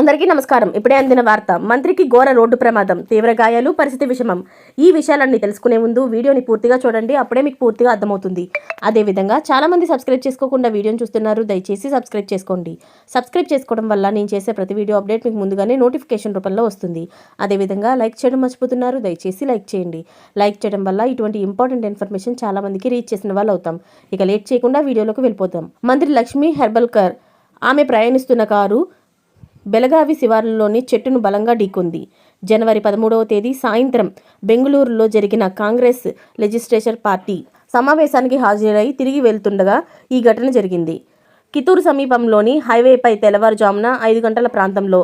అందరికీ నమస్కారం. ఇప్పుడే అందిన వార్త మంత్రికి ఘోర రోడ్డు ప్రమాదం తీవ్ర గాయాలు పరిస్థితి విషమం. ఈ విషయాలన్నీ తెలుసుకునే ముందు వీడియోని పూర్తిగా చూడండి అప్పుడే మీకు పూర్తిగా అర్థమవుతుంది. అదేవిధంగా చాలామంది సబ్స్క్రైబ్ చేసుకోకుండా వీడియోని చూస్తున్నారు దయచేసి సబ్స్క్రైబ్ చేసుకోండి. సబ్స్క్రైబ్ చేసుకోవడం వల్ల నేను చేసే ప్రతి వీడియో అప్డేట్ మీకు ముందుగానే నోటిఫికేషన్ రూపంలో వస్తుంది. అదేవిధంగా లైక్ చేయడం మర్చిపోతున్నారు దయచేసి లైక్ చేయండి. లైక్ చేయడం వల్ల ఇటువంటి ఇంపార్టెంట్ ఇన్ఫర్మేషన్ చాలామందికి రీచ్ చేసిన వాళ్ళు అవుతాం. ఇక లేట్ చేయకుండా వీడియోలోకి వెళ్ళిపోతాం. మంత్రి లక్ష్మీ హెర్బల్కర్ ఆమె ప్రయాణిస్తున్న కారు బెలగావి శివార్లలోని చెట్టును బలంగా ఢీకొంది. జనవరి పదమూడవ తేదీ సాయంత్రం బెంగళూరులో జరిగిన కాంగ్రెస్ లెజిస్లేచర్ పార్టీ సమావేశానికి హాజరై తిరిగి వెళ్తుండగా ఈ ఘటన జరిగింది. కితూరు సమీపంలోని హైవేపై తెల్లవారుజామున ఐదు గంటల ప్రాంతంలో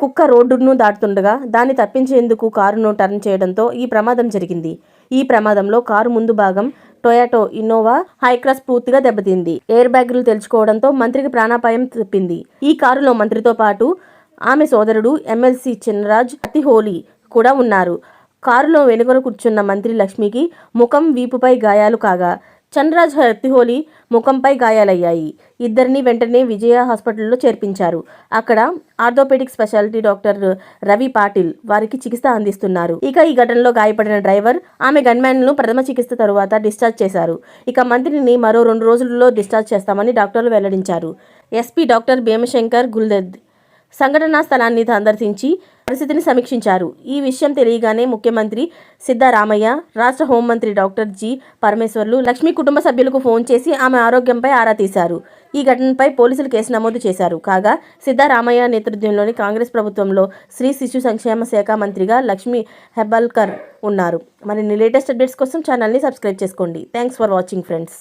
కుక్క రోడ్డును దాటుతుండగా దాన్ని తప్పించేందుకు కారును టర్న్ చేయడంతో ఈ ప్రమాదం జరిగింది. ఈ ప్రమాదంలో కారు ముందు భాగం టొయాటో ఇన్నోవా హైక్రాస్ పూర్తిగా దెబ్బతింది. ఎయిర్ బ్యాగులు తెలుసుకోవడంతో మంత్రికి ప్రాణాపాయం తప్పింది. ఈ కారులో మంత్రితో పాటు ఆమె సోదరుడు ఎమ్మెల్సీ చిన్నరాజ్ అతిహోలీ కూడా ఉన్నారు. కారులో వెనుకను కూర్చున్న మంత్రి లక్ష్మికి ముఖం వీపుపై గాయాలు కాగా చంద్రరాజ్ హత్తిహోలీ ముఖంపై గాయాలయ్యాయి. ఇద్దరిని వెంటనే విజయ హాస్పిటల్లో చేర్పించారు. అక్కడ orthopaedic speciality doctor Ravi Patil వారికి చికిత్స అందిస్తున్నారు. ఇక ఈ ఘటనలో గాయపడిన డ్రైవర్ ఆమె గన్మ్యాన్ను ప్రథమ చికిత్స తరువాత డిశ్చార్జ్ చేశారు. ఇక మంత్రిని మరో రెండు రోజుల్లో డిశ్చార్జ్ చేస్తామని డాక్టర్లు వెల్లడించారు. ఎస్పీ డాక్టర్ భీమశంకర్ గుల్దద్ సంఘటనా స్థలాన్ని సందర్శించి పరిస్థితిని సమీక్షించారు. ఈ విషయం తెలియగానే ముఖ్యమంత్రి సిద్ధరామయ్య రాష్ట్ర హోంమంత్రి డాక్టర్ జి. పరమేశ్వర్లు లక్ష్మి కుటుంబ సభ్యులకు ఫోన్ చేసి ఆమె ఆరోగ్యంపై ఆరా తీశారు. ఈ ఘటనపై పోలీసులు కేసు నమోదు చేశారు. కాగా సిద్ధరామయ్య నేతృత్వంలోని కాంగ్రెస్ ప్రభుత్వంలో స్త్రీ శిశు సంక్షేమ శాఖ మంత్రిగా లక్ష్మి హెబ్బల్కర్ ఉన్నారు. మరిన్ని లేటెస్ట్ అప్డేట్స్ కోసం ఛానల్ని సబ్స్క్రైబ్ చేసుకోండి. Thanks for watching friends.